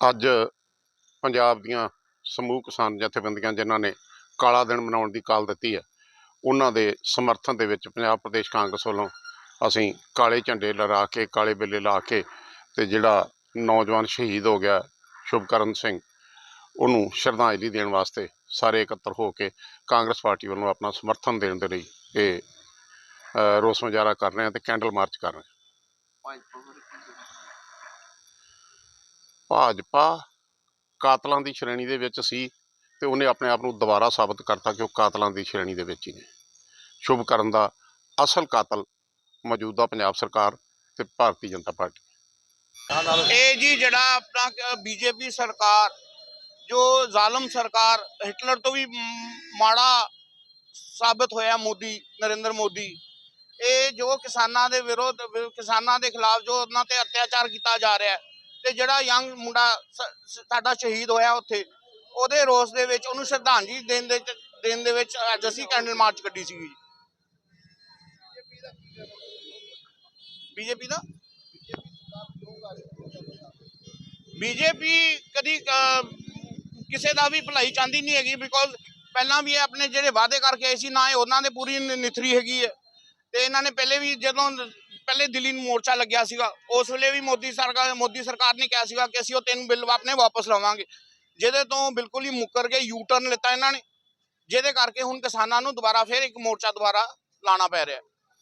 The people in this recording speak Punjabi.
ਅੱਜ ਪੰਜਾਬ ਦੀਆਂ ਸਮੂਹ ਕਿਸਾਨ ਜਥੇਬੰਦੀਆਂ ਜਿਨ੍ਹਾਂ ਨੇ ਕਾਲਾ ਦਿਨ ਮਨਾਉਣ ਦੀ ਕਾਲ ਦਿੱਤੀ ਹੈ, ਉਹਨਾਂ ਦੇ ਸਮਰਥਨ ਦੇ ਵਿੱਚ ਪੰਜਾਬ ਪ੍ਰਦੇਸ਼ ਕਾਂਗਰਸ ਵੱਲੋਂ ਅਸੀਂ ਕਾਲੇ ਝੰਡੇ ਲਹਿਰਾ ਕੇ, ਕਾਲੇ ਬੇਲੇ ਲਾ ਕੇ ਤੇ ਜਿਹੜਾ ਨੌਜਵਾਨ ਸ਼ਹੀਦ ਹੋ ਗਿਆ ਸ਼ੁਭਕਰਨ ਸਿੰਘ, ਉਹਨੂੰ ਸ਼ਰਧਾਂਜਲੀ ਦੇਣ ਵਾਸਤੇ ਸਾਰੇ ਇਕੱਤਰ ਹੋ ਕੇ ਕਾਂਗਰਸ ਪਾਰਟੀ ਵੱਲੋਂ ਆਪਣਾ ਸਮਰਥਨ ਦੇਣ ਦੇ ਲਈ ਇਹ ਰੋਸ ਮੁਜ਼ਾਹਰਾ ਕਰ ਰਹੇ ਹਾਂ ਤੇ ਕੈਂਡਲ ਮਾਰਚ ਕਰ ਰਹੇ ਹਾਂ। ਭਾਜਪਾ ਕਾਤਲਾਂ ਦੀ ਸ਼੍ਰੇਣੀ ਦੇ ਵਿੱਚ ਸੀ ਤੇ ਉਹਨੇ ਆਪਣੇ ਆਪ ਨੂੰ ਦੁਬਾਰਾ ਸਾਬਤ ਕਰਤਾ ਕਿ ਉਹ ਕਾਤਲਾਂ ਦੀ ਸ਼੍ਰੇਣੀ ਦੇ ਵਿੱਚ ਹੀ ਨੇ। ਸ਼ੁਭ ਕਰਨ ਦਾ ਅਸਲ ਕਾਤਲ ਮੌਜੂਦਾ ਪੰਜਾਬ ਸਰਕਾਰ ਤੇ ਭਾਰਤੀ ਜਨਤਾ ਪਾਰਟੀ ਇਹ ਜੀ ਜਿਹੜਾ ਆਪਣਾ ਬੀਜੇਪੀ ਸਰਕਾਰ, ਜੋ ਜ਼ਾਲਮ ਸਰਕਾਰ, ਹਿਟਲਰ ਤੋਂ ਵੀ ਮਾੜਾ ਸਾਬਤ ਹੋਇਆ ਮੋਦੀ, ਨਰਿੰਦਰ ਮੋਦੀ, ਇਹ ਜੋ ਕਿਸਾਨਾਂ ਦੇ ਵਿਰੋਧ, ਕਿਸਾਨਾਂ ਦੇ ਖਿਲਾਫ ਜੋ ਉਹਨਾਂ ਤੇ ਅਤਿਆਚਾਰ ਕੀਤਾ ਜਾ ਰਿਹਾ ਹੈ ਤੇ ਜਿਹੜਾ ਯੰਗ ਮੁੰਡਾ ਸਾਡਾ ਸ਼ਹੀਦ ਹੋਇਆ ਉੱਥੇ, ਉਹਦੇ ਰੋਸ ਦੇ ਵਿੱਚ, ਉਹਨੂੰ ਸ਼ਰਧਾਂਜਲੀ ਦੇਣ ਦੇ ਦੇਣ ਦੇ ਵਿੱਚ ਅੱਜ ਅਸੀਂ ਕੈਂਡਲ ਮਾਰਚ ਕੱਢੀ ਸੀਗੀ ਬੀਜੇਪੀ ਦਾ? ਬੀਜੇਪੀ ਕਦੀ ਕਿਸੇ ਦਾ ਵੀ ਭਲਾਈ ਚਾਹੁੰਦੀ ਨਹੀਂ ਹੈਗੀ ਬਿਕੋਜ਼ ਪਹਿਲਾਂ ਵੀ ਇਹ ਆਪਣੇ ਜਿਹੜੇ ਵਾਅਦੇ ਕਰਕੇ ਆਏ ਸੀ, ਨਾ ਇਹ ਉਹਨਾਂ ਦੇ ਪੂਰੀ ਨਿਥਰੀ ਹੈਗੀ ਹੈ। ਤੇ ਇਹਨਾਂ ਨੇ ਪਹਿਲੇ ਵੀ ਜਦੋਂ ਪਹਿਲੇ ਦਿੱਲੀ ਨੂੰ ਮੋਰਚਾ ਲੱਗਿਆ ਸੀਗਾ, ਉਸ ਵੇਲੇ ਵੀ ਮੋਦੀ ਸਰਕਾਰ ਮੋਦੀ ਸਰਕਾਰ ਨੇ ਕਿਹਾ ਸੀਗਾ ਕਿ ਅਸੀਂ ਉਹ ਤਿੰਨ ਬਿੱਲ ਆਪਣੇ ਵਾਪਸ ਲਵਾਂਗੇ। ਜਿਹਦੇ ਤੋਂ ਬਿਲਕੁਲ ਹੀ ਮੁੱਕਰ ਕੇ ਯੂ ਟਰਨ ਲਿੱਤਾ ਇਹਨਾਂ ਨੇ, ਜਿਹਦੇ ਕਰਕੇ ਹੁਣ ਕਿਸਾਨਾਂ ਨੂੰ ਦੁਬਾਰਾ ਫੇਰ ਇੱਕ ਮੋਰਚਾ ਦੁਬਾਰਾ ਲਾਣਾ ਪੈ ਰਿਹਾ।